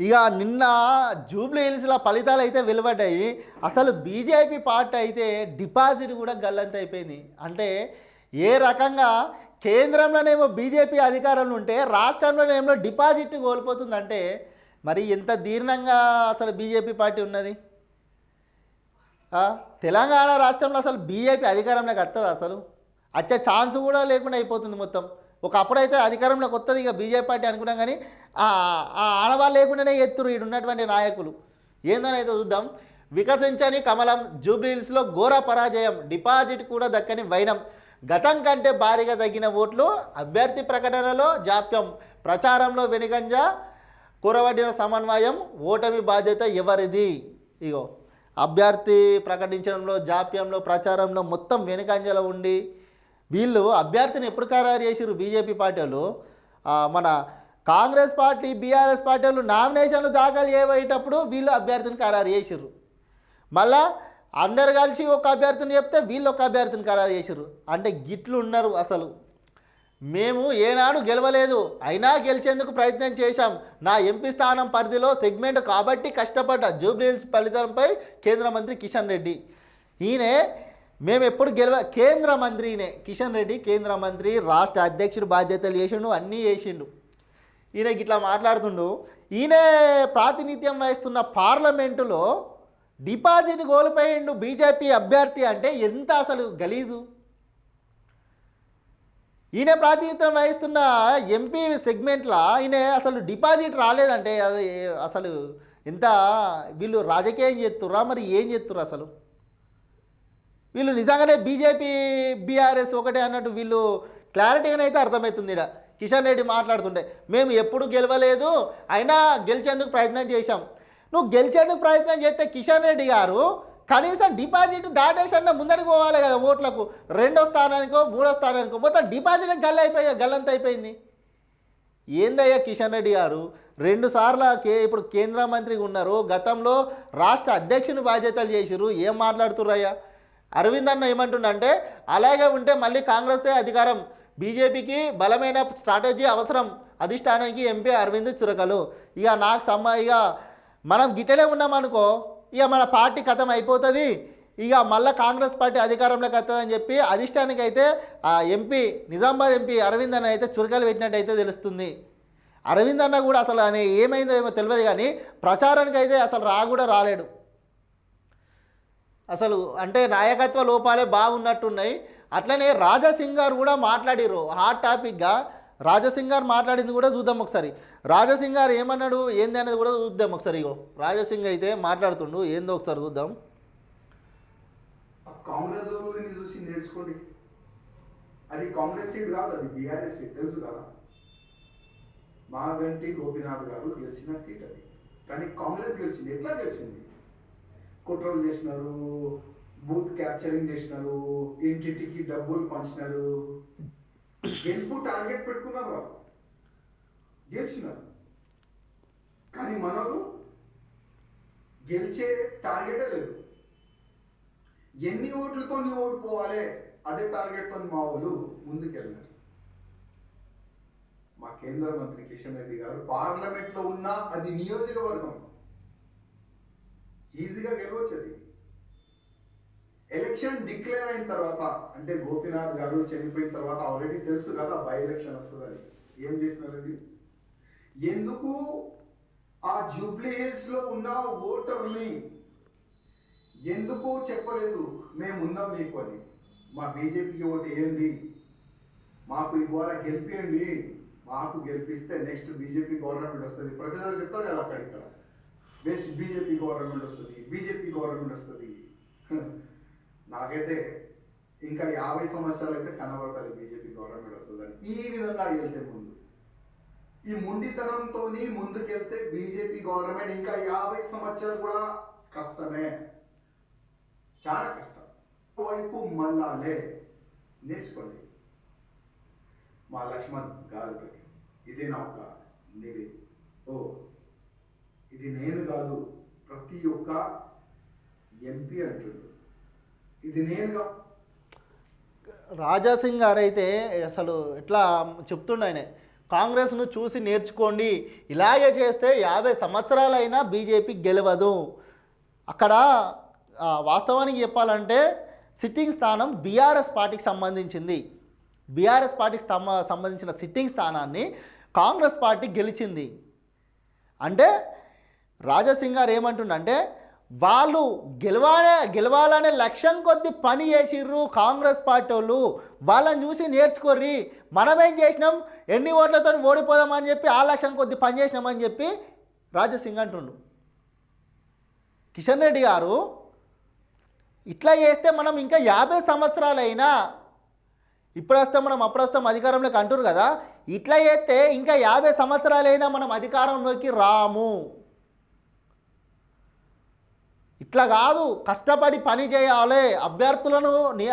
ఇక నిన్న జూబ్లీ హిల్స్లో ఫలితాలు అయితే వెలువడ్డాయి. అసలు బీజేపీ పార్టీ అయితే డిపాజిట్ కూడా గల్లంత అయిపోయింది. అంటే ఏ రకంగా కేంద్రంలోనేమో బీజేపీ అధికారంలో ఉంటే రాష్ట్రంలోనేమో డిపాజిట్ కోల్పోతుందంటే మరి ఎంత దీర్ఘంగా అసలు బీజేపీ పార్టీ ఉన్నది? తెలంగాణ రాష్ట్రంలో అసలు బీజేపీ అధికారంలోకి వస్తుంది అసలు? వచ్చే ఛాన్స్ కూడా లేకుండా అయిపోతుంది మొత్తం. ఒకప్పుడైతే అధికారంలోకి వస్తుంది ఇక బీజేపీ పార్టీ అనుకున్నాం కానీ ఆ ఆ లేకుండానే ఎత్తురు ఈడు ఉన్నటువంటి నాయకులు. ఏందనైతే చూద్దాం. వికసించని కమలం జూబ్లీహిల్స్లో ఘోర పరాజయం. డిపాజిట్ కూడా దక్కని వైనం. గతం కంటే భారీగా తగ్గిన ఓట్లు అభ్యర్థి ప్రకటనలో జాప్యం. ప్రచారంలో వెనుకంజ కూరబడిన సమన్వయం. ఓటమి బాధ్యత ఎవరిది? ఇగో అభ్యర్థి ప్రకటించడంలో జాప్యంలో ప్రచారంలో మొత్తం వెనుకంజలో ఉండి వీళ్ళు అభ్యర్థిని ఎప్పుడు ఖరారు చేసిర్రు? బీజేపీ పార్టీ వాళ్ళు. మన కాంగ్రెస్ పార్టీ బీఆర్ఎస్ పార్టీ వాళ్ళు నామినేషన్లు దాఖలు చేయబోయేటప్పుడు వీళ్ళు అభ్యర్థిని ఖరారు చేసిర్రు. మళ్ళా అందరు కలిసి ఒక అభ్యర్థిని చెప్తే వీళ్ళు ఒక అభ్యర్థిని ఖరారు చేసిర్రు. అంటే గిట్లు ఉన్నారు అసలు. మేము ఏనాడు గెలవలేదు. అయినా గెలిచేందుకు ప్రయత్నం చేశాం. నా ఎంపీ స్థానం పరిధిలో సెగ్మెంట్ కాబట్టి కష్టపడ్డ. జూబ్లీహిల్స్ ఫలితంపై కేంద్ర మంత్రి కిషన్ రెడ్డి. ఈయనే మేము ఎప్పుడు గెలవ కేంద్ర మంత్రినే కిషన్ రెడ్డి కేంద్ర మంత్రి రాష్ట్ర అధ్యక్షుడు బాధ్యతలు చేసిండు అన్నీ చేసిండు. ఈయన ఇట్లా మాట్లాడుతుండు ఈయనే ప్రాతినిధ్యం వహిస్తున్న పార్లమెంటులో డిపాజిట్ కోల్పోయిండు బీజేపీ అభ్యర్థి అంటే ఎంత అసలు గలీజు? ఈయన ప్రాతినిధ్యం వహిస్తున్న ఎంపీ సెగ్మెంట్లో ఈయన అసలు డిపాజిట్ రాలేదంటే అది అసలు ఎంత వీళ్ళు రాజకీయం చేస్తుర్రా మరి ఏం చేస్తుర్రు అసలు? వీళ్ళు నిజంగానే బీజేపీ బీఆర్ఎస్ ఒకటే అన్నట్టు వీళ్ళు క్లారిటీగానే అయితే అర్థమవుతుంది ఇక్కడ కిషన్ రెడ్డి మాట్లాడుతుండే మేము ఎప్పుడు గెలవలేదు అయినా గెలిచేందుకు ప్రయత్నం చేశాం. నువ్వు గెలిచేందుకు ప్రయత్నం చేస్తే కిషన్ రెడ్డి గారు కనీసం డిపాజిట్ దాటేసన్నా ముందరికి పోవాలి కదా ఓట్లకు. రెండో స్థానానికో మూడో స్థానానికో మొత్తం డిపాజిట్ గల్ అయిపోయి గల్లంత అయిపోయింది. ఏందయ్యా కిషన్ రెడ్డి గారు? రెండుసార్లు కే ఇప్పుడు కేంద్ర మంత్రిగా ఉన్నారు గతంలో రాష్ట్ర అధ్యక్షుని బాధ్యతలు చేసిరు ఏం మాట్లాడుతుర్రయ్యా? అరవింద్ అన్న ఏమంటుండంటే అలాగే ఉంటే మళ్ళీ కాంగ్రెసే అధికారం. బీజేపీకి బలమైన స్ట్రాటజీ అవసరం. అధిష్టానానికి ఎంపీ అరవింద్ చురకలు. ఇక నాకు సమ్మ ఇక మనం గిట్టనే ఉన్నామనుకో ఇక మన పార్టీ కథం అయిపోతుంది. ఇక మళ్ళీ కాంగ్రెస్ పార్టీ అధికారంలోకి వస్తుందని చెప్పి అధిష్టానికి అయితే ఆ ఎంపీ నిజామాబాద్ ఎంపీ అరవింద్ అన్న అయితే చురకలు పెట్టినట్టు అయితే తెలుస్తుంది. అరవింద్ అన్న కూడా అసలు ఆయన ఏమైందో ఏమో తెలియదు కానీ ప్రచారానికి అయితే అసలు రా కూడా రాలేడు. అసలు అంటే నాయకత్వ లోపాలే బాగున్నట్టున్నాయి. అట్లనే రాజాసింగ్ గారు కూడా మాట్లాడిరు హాట్ టాపిక్గా రాజాసింగ్ గారు మాట్లాడింది కూడా చూద్దాం ఒకసారి. రాజాసింగ్ గారు ఏమన్నాడు? ఏంది అనేది కూడా చూద్దాం ఒకసారి ఇగో. రాజసింగ్ అయితే మాట్లాడుతుండు. ఏందో ఒకసారి చూద్దాం. కాంగ్రెస్ చూసి నేర్చుకోండి. అది కాంగ్రెస్ సీట్ కాదు అది బీఆర్ఎస్ సీట్. తెలుసు కదా? మాగంటి గోపీనాథ్ గారు గెలిచిన సీట్ అది. కానీ కాంగ్రెస్ గెలిచింది. ఎట్లా గెలిచింది? కుట్రలు చేసినారు బూత్ క్యాప్చరింగ్ చేసినారు ఇంటింటికి డబ్బులు పంచినారు. గెలుపు టార్గెట్ పెట్టుకున్నారు వాళ్ళు? గెలిచినారు. కానీ మనకు గెలిచే టార్గెటే లేదు. ఎన్ని ఓట్లతో నీ ఓడిపోవాలి అదే టార్గెట్తో మా వాళ్ళు ముందుకెళ్ళారు మా కేంద్ర మంత్రి కిషన్ రెడ్డి గారు పార్లమెంట్లో ఉన్న అది నియోజకవర్గం. ఈజీగా గెలవచ్చు అది ఎలక్షన్ డిక్లేర్ అయిన తర్వాత అంటే గోపీనాథ్ గారు చనిపోయిన తర్వాత ఆల్రెడీ తెలుసు కదా బై ఎలక్షన్ వస్తుందని. ఏం చేసినారండి? ఎందుకు ఆ జూబ్లీ హిల్స్లో ఉన్న ఓటర్ని ఎందుకు చెప్పలేదు? మేము ఉన్నాం మీకు అని. మా బీజేపీకి ఓటు వేయండి. మాకు ఇవాళ గెలిపియండి. మాకు గెలిపిస్తే నెక్స్ట్ బీజేపీ గవర్నమెంట్ వస్తుంది. ప్రతిసారి చెప్తారు కదా అక్కడ ఇక్కడ బెస్ట్ బీజేపీ గవర్నమెంట్ వస్తుంది బీజేపీ గవర్నమెంట్ వస్తుంది హ, నాకైతే ఇంకా యాభై సంవత్సరాలు అయితే కనబడతారు బీజేపీ గవర్నమెంట్ వస్తుందని ఈ విధంగా వెళ్తే ముందు ఈ ముండితనంతో ముందుకెళ్తే బీజేపీ గవర్నమెంట్ ఇంకా యాభై సంవత్సరాలు కూడా కష్టమే చాలా కష్టం వైపు మళ్ళాలే నేర్చుకోండి మా లక్ష్మణ్ గారితో ఇది నా ఒక నివే ఓ ఇది నేను కాదు ప్రతి ఒక్క ఎంపీ అంటుండ్రు ఇది నేను రాజాసింగ్ గారైతే అసలు ఎట్లా చెప్తుండ ఆయన కాంగ్రెస్ను చూసి నేర్చుకోండి ఇలాగే చేస్తే యాభై సంవత్సరాలైనా బీజేపీ గెలవదు. అక్కడ వాస్తవానికి చెప్పాలంటే సిట్టింగ్ స్థానం బీఆర్ఎస్ పార్టీకి సంబంధించింది. బీఆర్ఎస్ పార్టీకి సంబంధించిన సిట్టింగ్ స్థానాన్ని కాంగ్రెస్ పార్టీ గెలిచింది. అంటే రాజసింగ్ గారు ఏమంటుండంటే వాళ్ళు గెలవాలే గెలవాలనే లక్ష్యం కొద్ది పని చేసిర్రు కాంగ్రెస్ పార్టీ వాళ్ళు వాళ్ళని చూసి నేర్చుకోర్రి. మనమేం చేసినాం? ఎన్ని ఓట్లతో ఓడిపోదామని చెప్పి ఆ లక్ష్యం కొద్ది పని చేసినామని చెప్పి రాజసింగ్ అంటుండు. కిషన్ రెడ్డి గారు ఇట్లా చేస్తే మనం ఇంకా యాభై సంవత్సరాలైనా ఇప్పుడు వస్తాం మనం అప్పుడు వస్తాం అధికారంలోకి అంటారు కదా. ఇట్లా చేస్తే ఇంకా యాభై సంవత్సరాలైనా మనం అధికారంలోకి రాము. ఇట్లా కాదు కష్టపడి పని చేయాలి అభ్యర్థులను ని-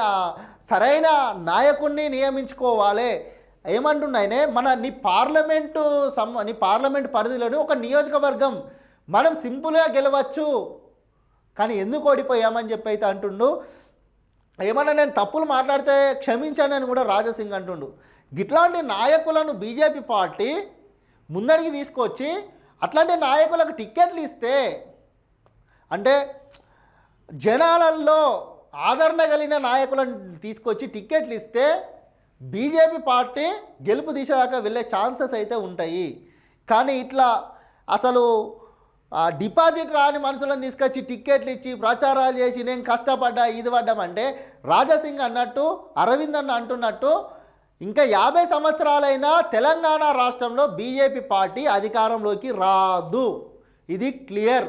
సరైన నాయకుడిని నియమించుకోవాలి. ఏమంటున్నాయనే మన నీ పార్లమెంటు సమ్ నీ పార్లమెంట్ పరిధిలోని ఒక నియోజకవర్గం. మనం సింపుల్గా గెలవచ్చు. కానీ ఎందుకు ఓడిపోయామని చెప్పి అయితే అంటుండు ఏమన్నా నేను తప్పులు మాట్లాడితే క్షమించానని కూడా రాజసింగ్ అంటుండు. ఇట్లాంటి నాయకులను బీజేపీ పార్టీ ముందడికి తీసుకొచ్చి అట్లాంటి నాయకులకు టిక్కెట్లు ఇస్తే అంటే జనాలలో ఆదరణ కలిగిన నాయకులను తీసుకొచ్చి టిక్కెట్లు ఇస్తే బీజేపీ పార్టీ గెలుపు దిశదాకా వెళ్ళే ఛాన్సెస్ అయితే ఉంటాయి. కానీ ఇట్లా అసలు డిపాజిట్ రాని మనుషులను తీసుకొచ్చి టిక్కెట్లు ఇచ్చి ప్రచారాలు చేసి నేను కష్టపడ్డా ఇది పడ్డామంటే రాజసింగ్ అన్నట్టు అరవింద్ అన్న అంటున్నట్టు ఇంకా యాభై సంవత్సరాలైనా తెలంగాణ రాష్ట్రంలో బీజేపీ పార్టీ అధికారంలోకి రాదు. ఇది క్లియర్.